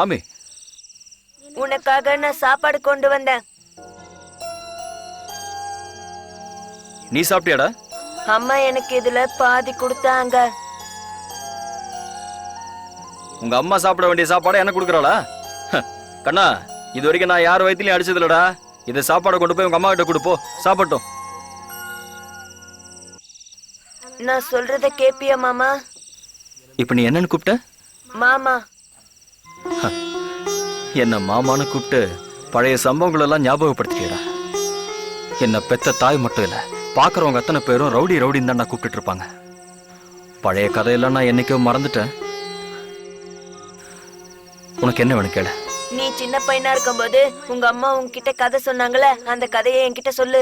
சாமி. உனக்காக நான் சாப்பாடு கொண்டு வந்தேன். நீ சாப்பிட்டியாடா? அம்மா எனக்கு இதுல பாதி கொடுத்தாங்க. உங்க அம்மா சாப்பிட வேண்டிய சாப்பாடை எனக்கு கொடுக்குறாளா? கண்ணா இது வரைக்கும் நான் யார் வயிற்றுலையும் அடிச்சது இல்லடா இந்த சாப்பாடை கொண்டு போய் உங்க அம்மா கிட்ட கொடுப்போ சாப்பிட்டோம் நான் சொல்றத கேப்பியா மாமா? இப்போ நீ என்னன்னு கூப்பிட்ட? மாமா. என்ன மாமான்னு கூப்பிட்டு பழைய சம்பவங்கள் எல்லாம் ஞாபகப்படுத்திட்டியடா. என்ன பெத்த தாய் மட்டும் இல்ல பாக்குறவங்க அத்தனை பேரும் ரவுடி ரவுடின்னு தான் கூப்பிட்டு இருப்பாங்க. பழைய கதையெல்லாம் நான் என்னைக்கோ மறந்துட்டேன். உனக்கு என்ன வேணும் கேளு. நீ சின்ன பையனா இருக்கும்போது உங்க அம்மா உங்ககிட்ட கதை சொன்னாங்களே அந்த கதையை என்கிட்ட சொல்லு.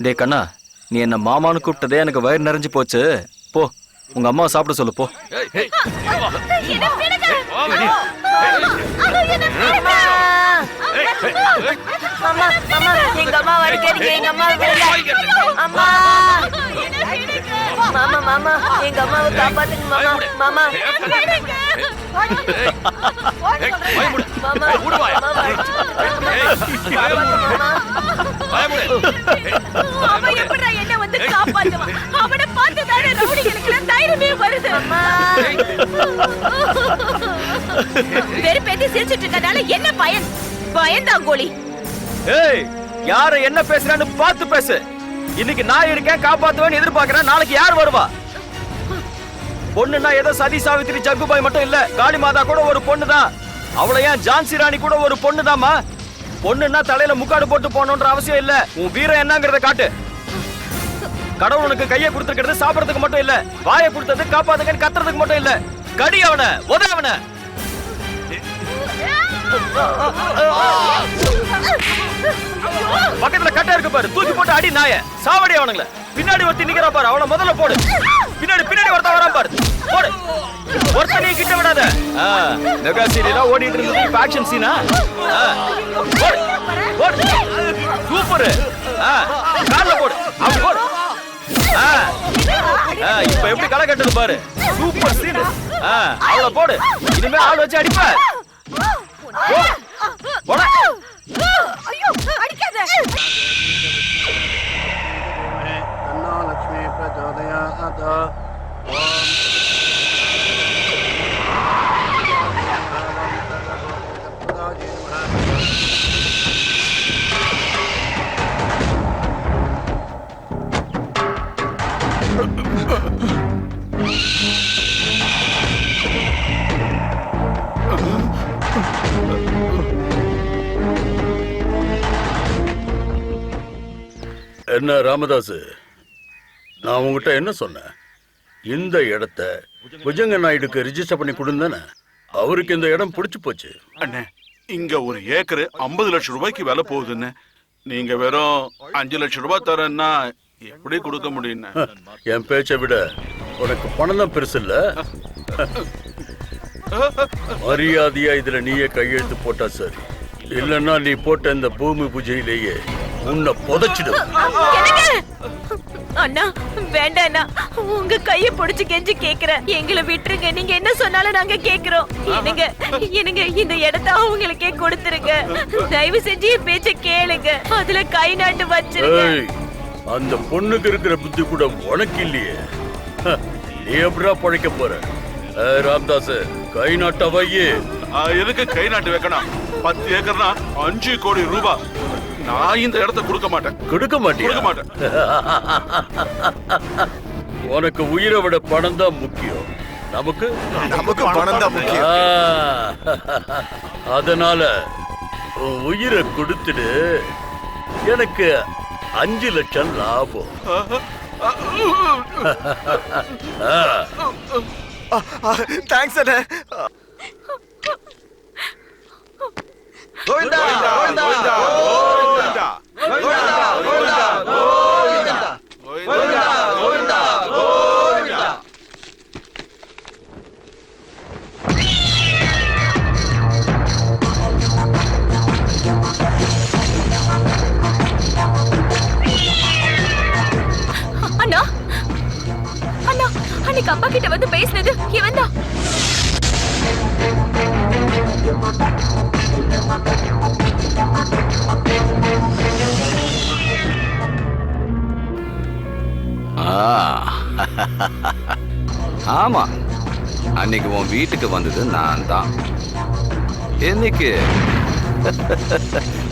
டேய் கண்ணா நீ என்ன மாமான்னு கூப்பிட்டதே எனக்கு வயிறு நிறைஞ்சு போச்சு போ உங்க அம்மா சாப்பிட சொல்லு போ மாமா மாமா எங்க அம்மாவை காப்பாத்துங்க மாமா மாமா மாமா மாமா. வெறுப்பேத்தி சிரிச்சிட்டு இருக்கனால என்ன பயன்? பயந்தாங்கோலி ஏய் யார என்ன பேசுறான்னு பார்த்து பேசு. இன்னைக்கு நான் இருக்கேன் காப்பாத்துவேன்னு எதிர்பார்க்கறேன் நாளைக்கு யார் வருவா? பொண்ணுன்னா ஏதோ சதி சாவித்திரி ஜக்குபாய் மட்டும் இல்ல காளி மாதா கூட ஒரு பொண்ணு தான் அவளை ஏன் ஜான்சி ராணி கூட ஒரு பொண்ணு பொண்ணுன்னா தலையில முக்காடு போட்டு போகணுன்ற அவசியம் இல்ல. உன் வீரம் என்னங்கறத காட்டு. கடவுள் உனக்கு கையை கொடுத்துருக்கிறது சாப்பிடறதுக்கு மட்டும் இல்ல வாயை கொடுத்தது காப்பாத்துக்கன்னு கத்துறதுக்கு மட்டும் இல்ல. கடி அவன உத அவன பக்கத்துல கட்டை இருக்கு பாரு. தூக்கி போட்டு அடி நாய. சாவடி அவனுங்கள. பின்னாடி ஒருத்தி நிக்கிறா பாரு. அவள முதல்ல போடு. பின்னாடி பின்னாடி ஒருத்த வரான் பாரு. போடு. ஒருத்த நீ கிட்ட விடாத. மெகா சீரியலா ஓடிட்டு இருந்தது. இப்ப ஆக்ஷன் சீனா போடு. போடு. சூப்பர். கால்ல போடு. அவன் போடு. இப்ப எப்படி களை கட்டுது பாரு. சூப்பர் சீன் அவள போடு. இனிமே ஆள் வச்சு அடிப்ப. போட. ஐயோ அடிக்காத. அண்ணா லட்சுமி பிரஜோதயா என்ன ராமதாஸ் நான் உங்ககிட்ட என்ன சொன்னேன்? இந்த இடத்த புஜங்க நாயுடுக்கு ரிஜிஸ்டர் பண்ணி கொடுந்தானே அவருக்கு இந்த இடம் பிடிச்சு போச்சு. அண்ணே இங்க ஒரு ஏக்கர் ஐம்பது லட்சம் ரூபாய்க்கு விலை போகுதுன்னு. நீங்க வெறும் அஞ்சு லட்சம் ரூபாய் தரேன்னா எப்படி கொடுக்க முடியும்ண்ணே என் பேச்சை விட உனக்கு பணம் தான் பெருசு இல்ல? மரியாதையா இதுல நீயே கையெழுத்து போட்டா சரி. இல்லன்னா நீ போட்ட இந்த பூமி பூஜையிலேயே உன்னை புதைச்சிடும். எனக்கு அண்ணா வேண்டாம் அண்ணா. உங்க கைய புடிச்சு கெஞ்சி கேக்குறேன். எங்களை விட்டுருங்க. நீங்க என்ன சொன்னாலும் நாங்க கேக்குறோம். என்னங்க? என்னங்க? இந்த இடத்த அவங்களுக்கே கொடுத்துருங்க. தயவு செஞ்சு என் பேச்ச கேளுங்க. அதுல கை நாட்டு வச்சிருங்க. அந்த பொண்ணுக்கு இருக்கிற புத்தி கூட உனக்கு இல்லையே. நீ எப்படா பழைக்க போற? ராம்தாஸ் கை நாட்ட வையே. ஆ, எதுக்கு கை நாட்டு வைக்கணும்? பத்து ஏக்கர்னா அஞ்சு கோடி ரூபாய் நான் இந்த இடத்த கொடுக்க மாட்டேன். கொடுக்க மாட்டியா? கொடுக்க மாட்டேன். உனக்கு உயிரை விட பணம் தான் முக்கியம். நமக்கு? நமக்கு பணம் தான் முக்கியம். அதனால உன் உயிரை கொடுத்துடு எனக்கு அஞ்சு லட்சம் லாபம். தேங்க்ஸ் அண்ணே. இன்னைக்கு அப்பா கிட்ட வந்து பேசினது இவன் தான். ஆமா. அன்னைக்கு உன் வீட்டுக்கு வந்தது நான் தான். என்னைக்கு?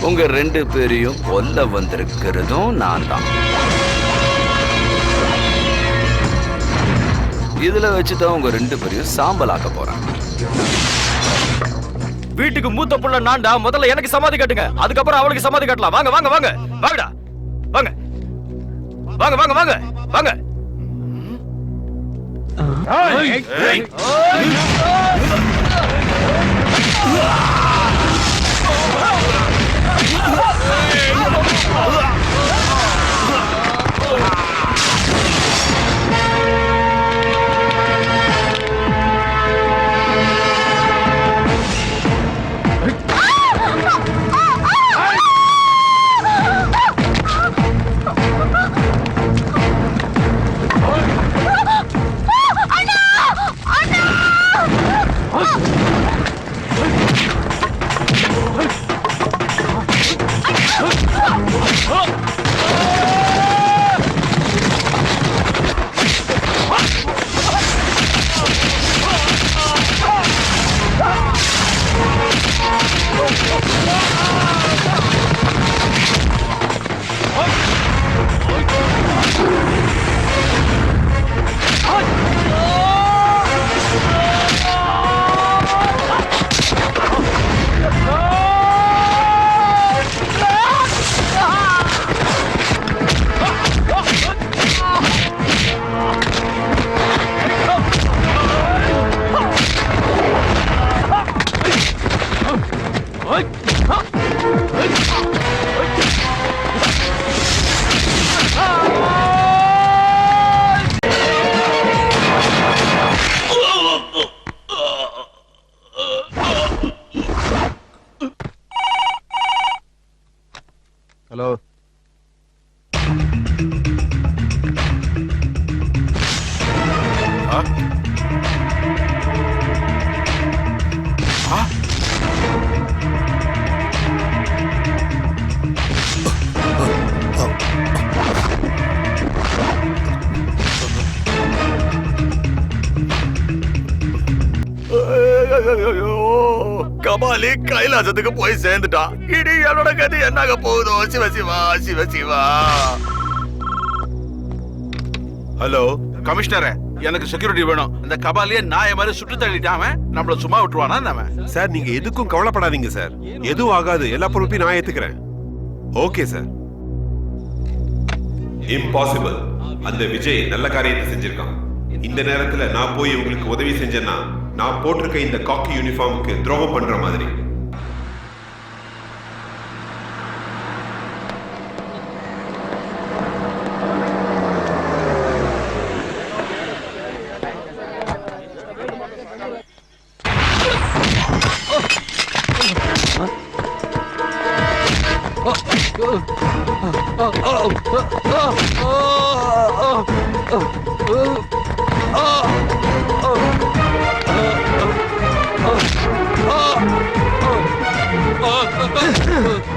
உங்க ரெண்டு பேரையும் கொல்ல வந்திருக்கிறதும் நான் தான். இதுல வச்சுதான் உங்க ரெண்டு பேரையும் சாம்பலாக்க போறேன். வீட்டுக்கு மூத்த புள்ள நான்டா முதல்ல எனக்கு சமாதி கட்டுங்க. அதுக்கப்புறம் அவளுக்கு சமாதி கட்டலாம். வாங்க வாங்க வாங்க. வாங்கடா. வாங்க. வாங்க வாங்க வாங்க. வாங்க. ஹலோ கபாலி கைலாசத்துக்கு போய் சேர்ந்துட்டான் இனி என்னோட கதி என்னாக போகுதோ? சிவ சிவா சிவ சிவா. ஹலோ கமிஷனரே எனக்கு செக்யூரிட்டி வேணும். இந்த கபாலிய நாய மாதிரி சுட்டு தள்ளிட்டான் அவன். நம்மள சும்மா விட்டுருவானா அவன்? சார் நீங்க எதுக்கும் கவலைப்படாதீங்க சார். எதுவும் ஆகாது. எல்லா பொறுப்பையும் நான் ஏத்துக்கிறேன். Okay sir. இம்பாசிபிள் அந்த விஜய் நல்ல காரியத்தை செஞ்சிருக்கான். இந்த நேரத்துல நான் போய் உங்களுக்கு உதவி செஞ்சேன்னா நான் போட்டிருக்க இந்த காக்கி யூனிஃபார்முக்கு துரோகம் பண்ற மாதிரி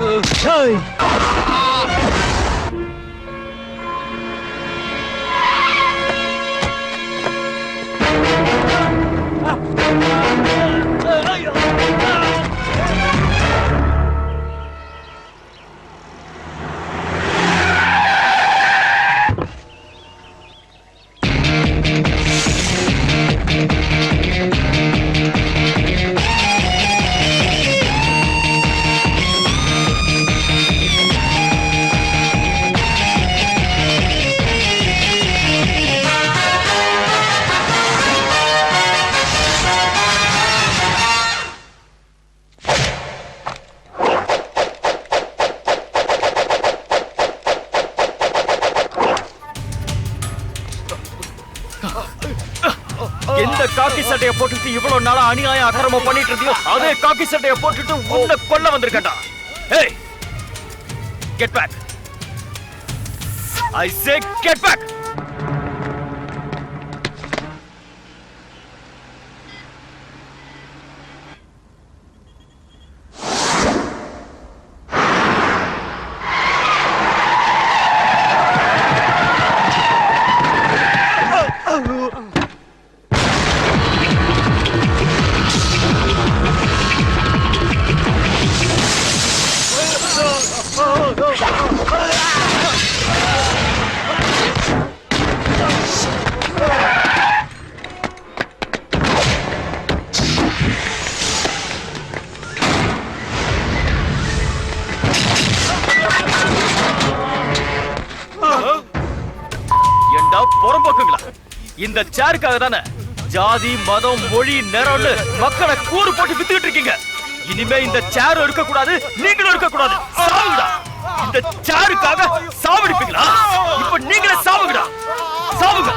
Ừ. Trời! Ah! போட்டுட்டு அநியாயம் அக்கிரமம் பண்ணிட்டு இருந்தியோ அதே காக்கி சட்டையை போட்டுட்டு உன்னை கொல்ல வந்திருக்கேன்டா. ஏய் get back I say get back புறம்போக்குங்களா இந்த சேருக்காக தானே ஜாதி மதம் மொழி நிறம்னு மக்களை கூறு போட்டு வித்துக்கிட்டு இருக்கீங்க. இனிமே இந்த சேர் இருக்க கூடாது நீங்களும் இருக்க கூடாது சாவுங்கடா. இந்த சேருக்காக சாவடிப்பீங்களா? இப்ப நீங்களே சாவுங்கடா. சாவுங்க.